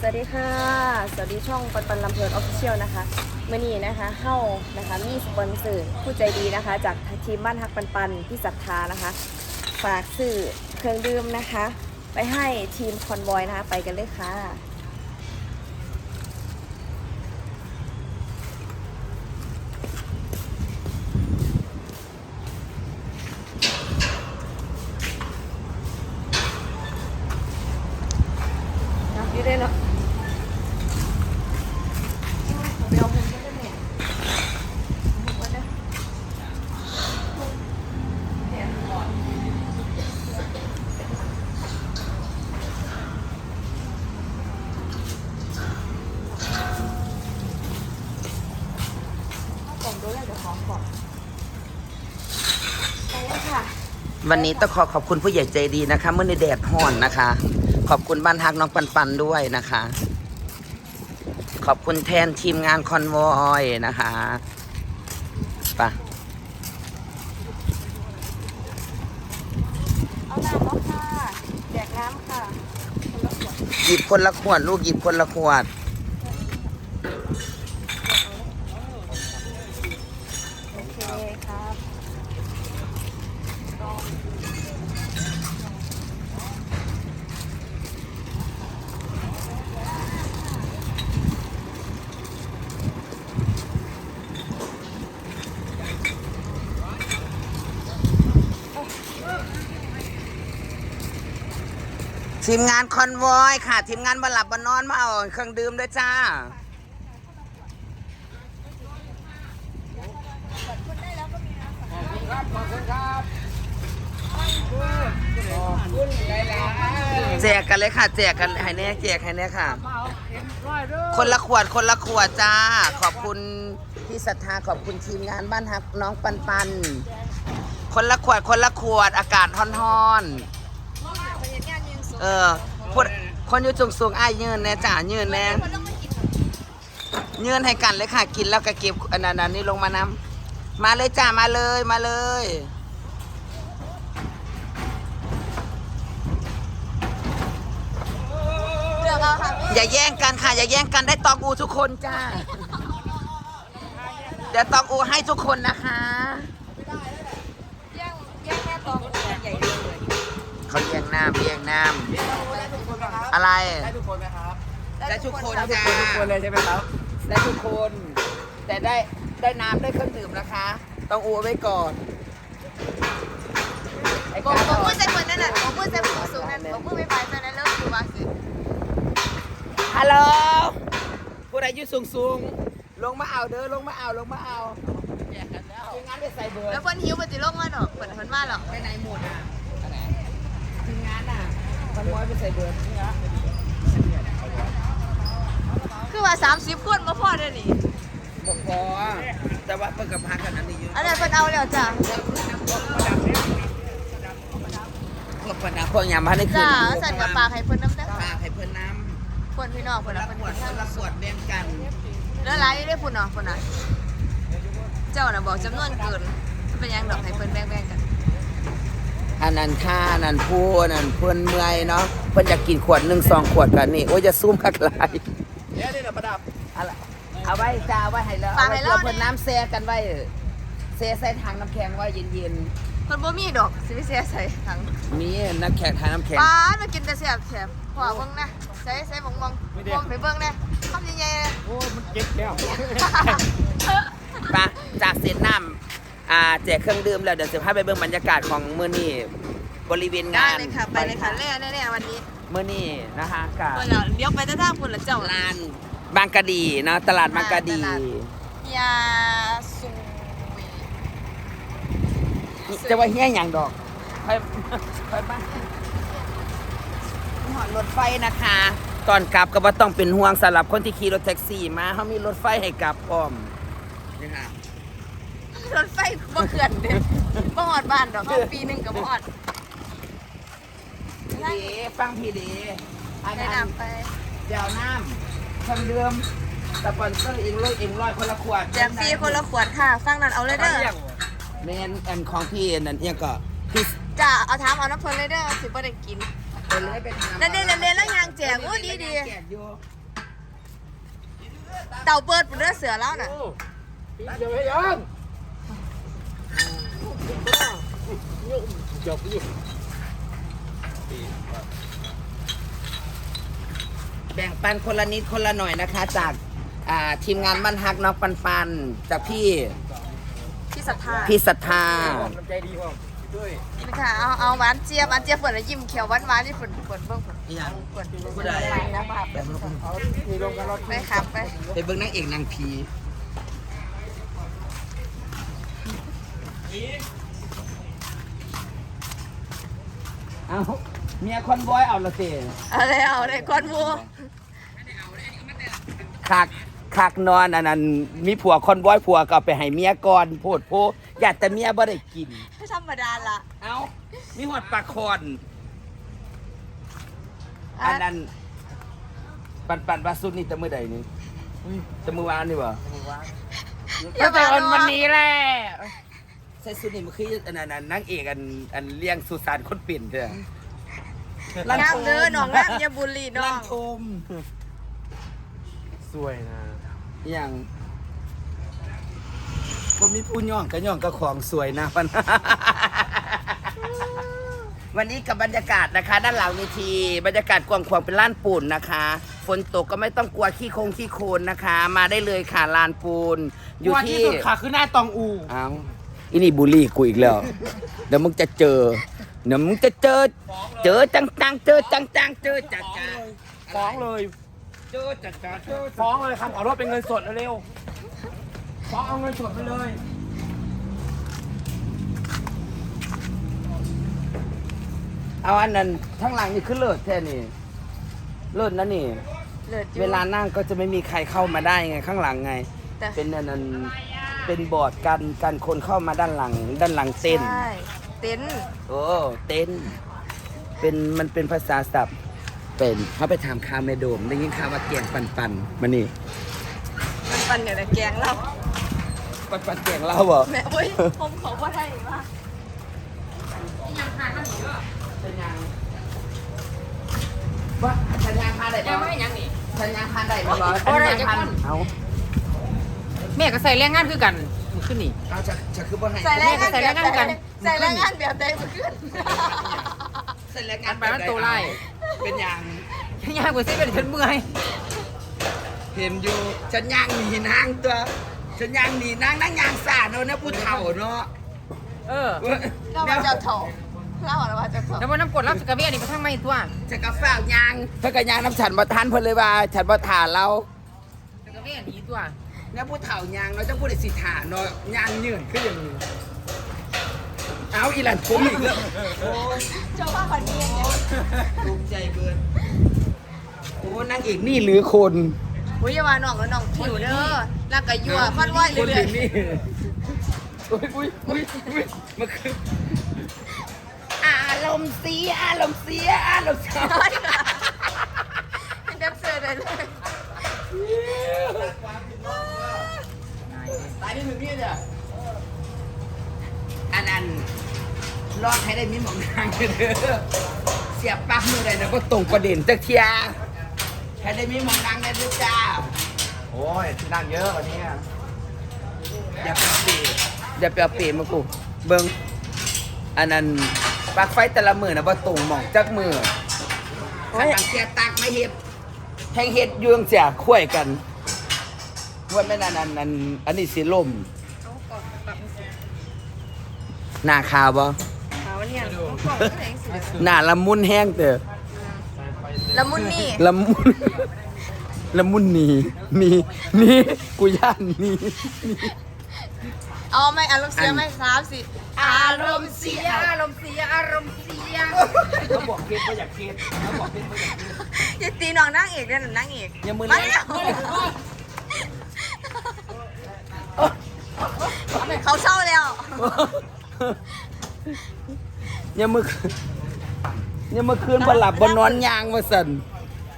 สวัสดีค่ะ สวัสดีช่องปันปันลำเพลินออฟฟิเชียลนะคะเมื่อนี้นะคะเฮ้านะคะมีสปอนเซอร์ผู้ใจดีนะคะ จากทีมบ้านฮักปันปันพี่ศรัทธานะคะ ฝากซื้อเครื่องดื่มนะคะ ไปให้ทีมคอนวอยนะคะ ไปกันเลยค่ะอยู่ได้เนาะ เอากล่องดูแล้วเดี๋ยวขอก่อนไปแล้วค่ะวันนี้ต้องขอขอบคุณผู้ใหญ่ใจดีนะคะเมื่อในแดดห่อนนะคะ ขอบคุณบ้านฮักน้องปันปันด้วยนะคะ ขอบคุณแทนทีมงานคอนวอยนะคะไปะเอาน้ำแล้วค่ะแจกน้ำค่ะคนละขวดหยิบคนละขวดลูกหยิบคนละขวด โอเคครับ ทีมงานคอนวอยค่ะ ทีมงานบหลับบนนอนมาเอาเครื่องดื่มด้วยจ้าแจกกันเลยค่ะ แจกกันให้แน่แจกให้แน่ค่ะคนละขวดคนละขวดจ้า ขอบคุณพี่ศรัทธาขอบคุณทีมงานบ้านฮักน้องปันปัน คนละขวดคนละขวดอากาศฮ้อนๆ เออพูดคนอยู่สูงสูงๆอ้ายยืนแน่จ้ายืนแน่ยืนให้กันเลยค่ะ กินแล้วก็เก็บอันนั้นอันนี้ลงมาน้ำมาเลยจ้ามาเลยมาเลย เลือกเอาค่ะพี่อย่าแย่งกันค่ะ อย่าแย่งกันได้ตองอูทุกคนจ้า เดี๋ยวตองอูให้ทุกคนนะคะ แย่งแย่งแค่ตองใหญ่เลย เขาแย่งน้ำแย่งน้ำอะไร ได้ทุกคนไหมครับได้ทุกคนได้ทุกจ้าคนทุกคนเลยใช่ไหมครับได้ทุกคน แต่ได้ได้น้ำได้เครื่องดื่มนะคะ ต้องอูไว้ก่อนไอ้บอกการบอกพูดใส่คนนั่นน่ะบอกพูดใส่ผู้สูงนั่นบอกพูดไม่ไปใส่นั่นเลิกอยู่บ้านสิฮัลโหลผู้ใดอยู่สูงสูงๆ ลงมาเอาเด้อลงมาเอาลงมาเอาแยกกันแล้วทีมงานไปใส่เบอร์แล้วคนหิวปฏิโลกมาหรอกคนคนมาหรอกไปไหนหมดอะทีมงานอะ มันม้อยไปใส่เบอร์นี่ฮะคือว่า30คนมาพอเด้อนี่บอกพอแต่ว่าเปิดกับพักกันนั้นนี่เยอะอันนั้นเพิ่นเอาแล้วจ้ะพวกปนักพวกยามพันได้คืนจ้าเอาสั่นกับปากให้เพิ่นน้ำเด้อปากให้เพิ่นน้เพิ่นพี่น้องำคเพิ่นนละเอาเพิ่นขวดคนละขวดแบ่งกัน แล้วหลายอยู่เด้อพุ่นเนาะพุ่นน่ะเจ้าน่ะบอกจำนวนเกินเป็นหยังดอกให้เพิ่นแบ่งๆกัน อันนั้นค่าอันนั้นผู้อันนั้นเพิ่นเมื่อยเนาะเพิ่นอยากกินขวดหนึ่งสองขวดกันนี่โอ้ยจะซุ่มคักหลายเดี๋ยวนี่เราประดับอะไรเอาไว้จ้าเอาไว้ให้แล้วเอาไว้เพื่อเพิ่นน้ำแซ่กันไว้แซ่ใส่ถังน้ำแข็งไว้เย็นเพิ่นบ่มีดอกสิไปเสียใส่ถังๆมีน้ำแข็งถังน้ำแข็งป้าดมากินแต่แซ่บแซ่บพ่อเบิ่งนะใส่ใส่บ่งบ่งบ่งไปเบิ่งนะคำใหญ่ๆเลยโอ้มันเก็บแล้วปะจากเซนน้ำ อ่าแจกเครื่องดื่มแล้วเดี๋ยวจะพาไปเบิ่งบรรยากาศของมื้อนี้บริเวณได้งานเลยค่ะ ไปเลยค่ะแน่แน่ๆวันนี้มื้อนี้นะคะกับเพิ่นแล้วเลี้ยวไปแต่ทางพุ่นละเจ้าลานบางกะดีเนาะตลาดบางกะดีตลาดยาสูวีนี่จะว่าเฮี้ยอย่างดอกไปไปบ้านหอดรถไฟนะคะ ตอนกลับก็บ่ต้องเป็นห่วงสำหรับคนที่ขี่รถแท็กซี่มาเขามีรถไฟให้กลับพร้อมนี่ค่ะ รถไฟบ่เขื่อนเด้บ่ฮอดบ้านดอกเอาปีหนึงก็บ่ฮอดพี่เดฟังพี่เดอันแนะนั้นนำไป เดี๋ยวน้ำเครื่องดื่มสปอนเซอร์เองเลยเองร้อยคนละขวดแจกฟรีคนละขวดค่ะ ฟังนั้นเอาเลยเด้อแมนอันของพี่นั่นเอียงก็พี่จ้าเอาถามเอาน้ำเพิ่นเลยเด้อสิบ่ได้กินเอเลยไปทำนั่นเด่นนั่นเด่นแล้วยางแจกโอ้ดีดีแจกอยู่เต่าเปิดปุ่นเนื้อเสือแล้วน่ะเดี๋ยวไปยัง จบอยู่แบ่งปันคนละนิดคนละหน่อยนะคะ จากอ่าทีมงานบ้านฮักน้องปันปันจากพี่พี่ศรัทธาพี่ศรัทธาน้ำใจดีพ่อด้วยนี่ค่ะเอาเอาหวานเจี๊ยบหวานเจี๊ยบฝนแล้วยิ้มเขียวหวานหวานที่ฝนฝนเบิ่งฝนอีหยังฝนผู้ใดนะครับมีลงกันรถไปครับไปไปเบิ่งนางเอกนางผี เอาเมียคอนบอยเอาละสิเอาเลยเอาเลยก้อนวัวขากขากนอนอันนั้นมีผัวคอนบอยผัวก็เอาไปให้เมียก่อนโพดโพอยากแต่เมียบ่ได้กินไม่ธรรมดาละเอามีหอดปลาคอนอันนั้นปันปันปลาสุดนี่แตะมือใดนี่แตะมือวานนี่บ่อย่ามาวันวันนี้แหละใส่สุดนี่มันคืออันนั้นอันนางเอกอันอันเลี้ยงสุสานคนปิ่นเถอะงามเด้อน้องงามอย่าบุรีน้อลังงชมสวยนะอหย่างผมมีผู้ย่องก็ย่องก็ของสวยนะปันวันนี้กับบรรยากาศนะคะด้านหลังเวทีบรรยากาศกว้างขวางเป็นล้านปูนนะคะฝนตกก็ไม่ต้องกลัวขี้โคงขี้โคลนนะคะ มาได้เลยค่ะลานปูน อยู่ว่าที่สุดค่ะคือหน้าตองอูอ้าว อินี่บูลลี่กูอีกแล้วเดี๋ยวมึงจะเจอเดี๋ยวมึงจะเจอ เจอจังจังๆเจอจังจังๆเจอจังจังฟ้องเลยเจอจังจังๆเจอฟ้องเลยคำขอโทษเป็นเงินสดเร็วๆฟ้องเอาเงินสดไปเลยเอาอันนั้นทั้างหลังนี่คือเลิศแท้นี่เลิศนะนี่เลิศอยู่เวลานั่งก็จะไม่มีใครเข้ามาได้ไงข้างหลังไง แต่เป็นอันนั้น เป็นบอร์ดกันกันคนเข้ามาด้านหลัง ด้านหลังเต้นใช่เต็นท์โอ้เต้นเป็นมันเป็นภาษาศัพท์เป็นเขาไปถามคาวเมโดมได้ยินข่าวว่าเกียงปันปันมานี่มันปันอย่างไรแกงเราปันปันเกียงเล่าเหรอแม่เว้ยผมขอว่าไทยว่าสัญญาณว่าสัญญาณพาได้ยังไม่ยังนี่สัญญาณพาได้บ่บ่สัญญาณพาเอา แม่ก็ใส่แรงงานคือกันมันขึ้นนี่ เอาจะจะคือบ่ให้ใส่แรงงานใส่แรงงานกันใส่แรงงานแบบใดมันขึ้นใส่แรงงานไปมันตัวไล่ เป็นอย่างยากกว่าสิเป็นฉันเมื่อยเห็นอยู่ฉันย่างหนีนางตัวฉันย่างหนีนางนางย่างสาเนาะนะผู้เฒ่าเนาะเออเรามาเจ้าถอเราเรามาเจ้าถอแล้ววันน้ำกรดรับสกาเบียนี่ไปทั้งไม่ตัวจะกระฝ้าวยางเพื่อกยางน้ำฉันบ่ทันเพิ่นเลยว่า ฉันบ่ทานเราสกาเบียหนีตัว แล้วผู้เฒ่ายางเนาะเจ้าผู้ใดสิทานเนาะยางยืนขึ้นอย่างนี้เอาอีหลันผมอีกแล้วโอ้ยเจ้าว่าคนนี้ยังไงภูมิใจเกินโอ้นางเอกนี่หรือคนอุ้ยอย่ามาหน่องแล้วหน่องผิวเด้อแล้วก็ยั่วคอนไหวคนเรื่หอรืยอนี่อุ้ยอุ้ยอุ้ยอุ้ยมันคืออารมณ์เสียอารมณ์เสียอารมณ์เสีย ๆเป็นแดนเซอร์ได้เลยตาย นี่ถึงนี่เนี่ยอันนั้นรอดให้ได้มีหมองทางเด้อเสียบปลั๊กมือใดนะก็ตรงประเด็นจักเทียให้ได้มีหมองทางได้ด้วยจ้าโอ้ยที่นั่งเยอะวันนี้อย่าไปเอาเปรย์อย่าไปเอาเปรย์มากูเบิ้งอันนั้นปลั๊กไฟแต่ละมือนะบ่ตรงหมองจักมือถ้าต่างเสียตักไม่เฮ็ดแทงเฮ็ดอยวงเสียคุ้ยกัน ว่าแม่นอันนั้นอันอันนี้สิล่มหน้าขาวบ่หาวันนี้กล่องที่ไหนสิหน้าละมุนแห้งเด้อละมุนนี่ละมุน ละมุนหนีหนีหนีกูย่านหนีเอาไหมอารมณ์เสียไหมสามสิอารมณ์เสียอารมณ์เสียอารมณ์เสียเขาบอกเพชรว่าอยากเพชรเขาบอกเพชรว่าอยากเพชร อย่าตีน้องนางเอกเลยหนูนางเอกอย่ามือมาแรเร็งว เขาเศร้าแล้วอย่ามืออย่ามือคืนบนหลับบนนอนยางมาสั่น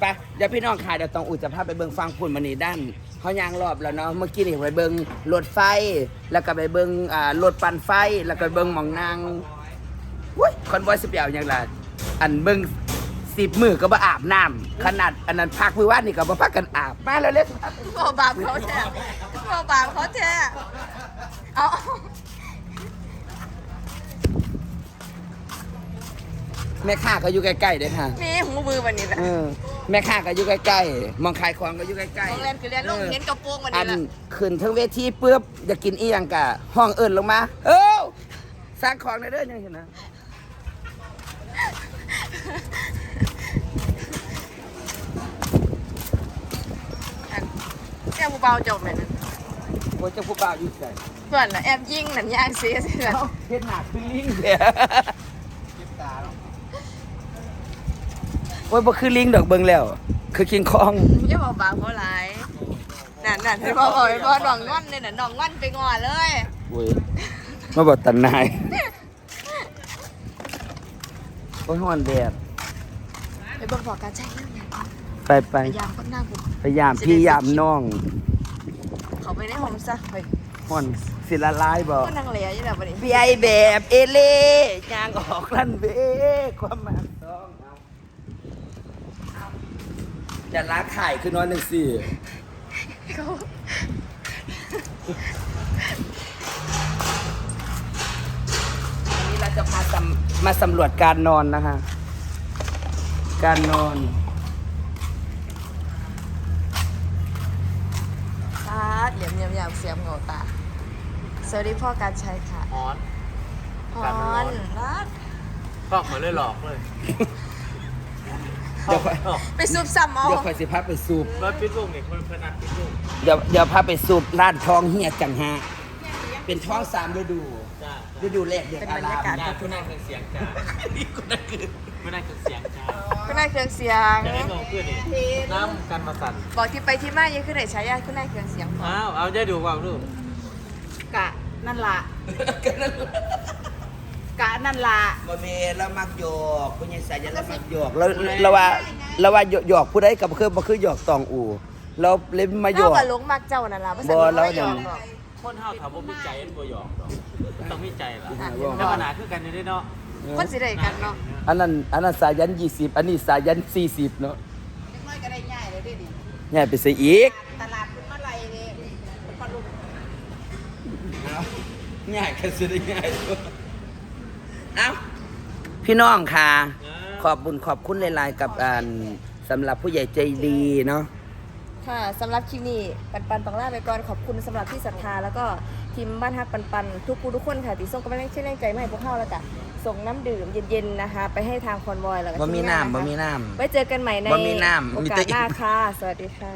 ไปเดี๋ยวพี่น้องค่ะเดี๋ยวต้องอุจจะพาไปเบิ่งฟังพุ่นมานี่ด้านเขายางรอบแล้วเนาะเมื่อกี้นี่ไปเบิ่งรถไฟ แล้วก็ไปเบิ่งอ่ารถปั่นไฟ แล้วก็เบิ่งหมองนางอุ้ยคอนวอยสิบเปียวอย่างไรอันเบิ่งสิบมือก็มาอาบน้ำขนาดอันนั้นพักมือว่านนี่ก็มาพักกันอาบมาแล้วเล็กบ่บาปเขาแท้บ่บาปเขาแท้ เอาแม่ค้าก็อยู่ใกล้ๆเด้อค่ะมีหูมือวันนี้แหละเออ แม่ค้าก็อยู่ใกล้ๆมองขายของก็อยู่ใกล้โรงๆ แรมคือเรียนลงเห็นกระโปรงวันอันี้นแหละขึ้นทั้งเวทีปุ๊บจะกินอีหยังกะห้องเอิญลงมา เอ้าสร้างของในเด้อยังเห็นนะแอบผู้เบาจบเลยนะโอ้ยเจ้าผู้บ่าวอยู่ใส่ ส่วนน่ะแอบยิงนั่นย่างเสียเสียเฮ็ดหนักคือลิงเด้อโอ้ยบ่คือลิงดอกเบิ่งแล้ว คือคิงคองอย่าบอกบาปเขาหลายนั่นนั่นให้พ่อบอกให้พ่อน้องงอนเลยน่ะน้องงอนไปงอเลยโอ้ยมาบอกตันนายโอ้ยฮ้อนแดดไปเบิ่งบอกการใช้เรื่องไงไปไปพยายามคนหน้าผมพยายามพี่ยามน้อง เขาไปในห้องซะไป ฮ้อนสิละลายบ่ก็นั่งเหลียอยู่แล้วบัดนี้พี่ไอแบบเอเล่ยางออกลั่นเวความหมายต้องเอาเอาจะล้าไข่คือนอนหนึ่งสี่เขาวันนี้เราจะพาสำมาสำรวจการนอนนะคะ การนอนตาเหลี่ยมเหลี่ยมยาวเสียมเหงาตา สวัสดีพ่อการใช้ค่ะออนพรรักก็เหมือนเลยหลอกเลยเดี๋ยวค่อยไปซุบซ้ำเอาเดี๋ยวค่อยสิพาไปสูบรถปิดลูกนี่คนเพื่อนนัดปิดลูกเดี๋ยวเดี๋ยวพาไปสูบร้านทองเฮียจังฮะเป็นท้องสามฤดูจ้าฤดูแรกเดือนเป็นอาบรรยากาศจ้าคุณนายเครื่องเสียงจ้านี่ก็นั่นคือคุณนายเครื่องเสียงจ้าคุณนายเครื่องเสียงจะได้มองเพื่อนนี่น้ำกันมาสั่นบอกที่ไปที่มายังขึ้นไหนใช้ยาคุณนายเครื่องเสียงพออ้าวเอาจะดูว่าลูกกะ นั่นละก็นั่นแหละกะนั่นละบ่แม่เรามักหยอกผู้ใหญ่สายยันเรามักหยอกแล้วเราว่าเราว่าหยอกผู้ใดก็บ่คือบ่คือหยอกตองอูเราเลยมาหยเท่าอก กับหลงมักเจ้านั่นละภาษาบ่เราเราไม่ยอมเนี่ยหรอกคนเฮาถามว่ามีใจมันบ่หยอกดอกต้องมีใจล่ะอะแต่ปัญหาคือกันอยู่ด้วยเนาะคนสิได้กันเนาะอันนั้นอันนั้นสายยัน 20 อันนี้สายยัน 40 เนาะน้อยก็ได้ง่ายเลยดิง่ายไปซะอีก ตลาดคุณมาลัยนี่พอลุก ง่ายก็สิได้ง่ายเอ้า พี่น้องค่ะ ขอบบุญขอบคุณหลายๆ กับอันสำหรับผู้ใหญ่ใจดีเนาะ ค่ะสำหรับคลิปนี้ปันปันต้องลาไปก่อนขอบคุณสำหรับที่ศรัทธาแล้วก็ทีมบ้านฮักปันปันทุกผู้ทุกคนค่ะที่ส่งกำลังใจแรงใจมาให้พวกเราแล้วก็ส่งน้ำดื่มเย็นๆนะคะ ไปให้ทางคอนวอยแล้วก็บ่มีทีงาน้ำบ่ะคะมีน้ำ ไว้เจอกันใหม่ในบ่มีน้ำโอมีกาแต่สหน้าค่ะ สวัสดีค่ะ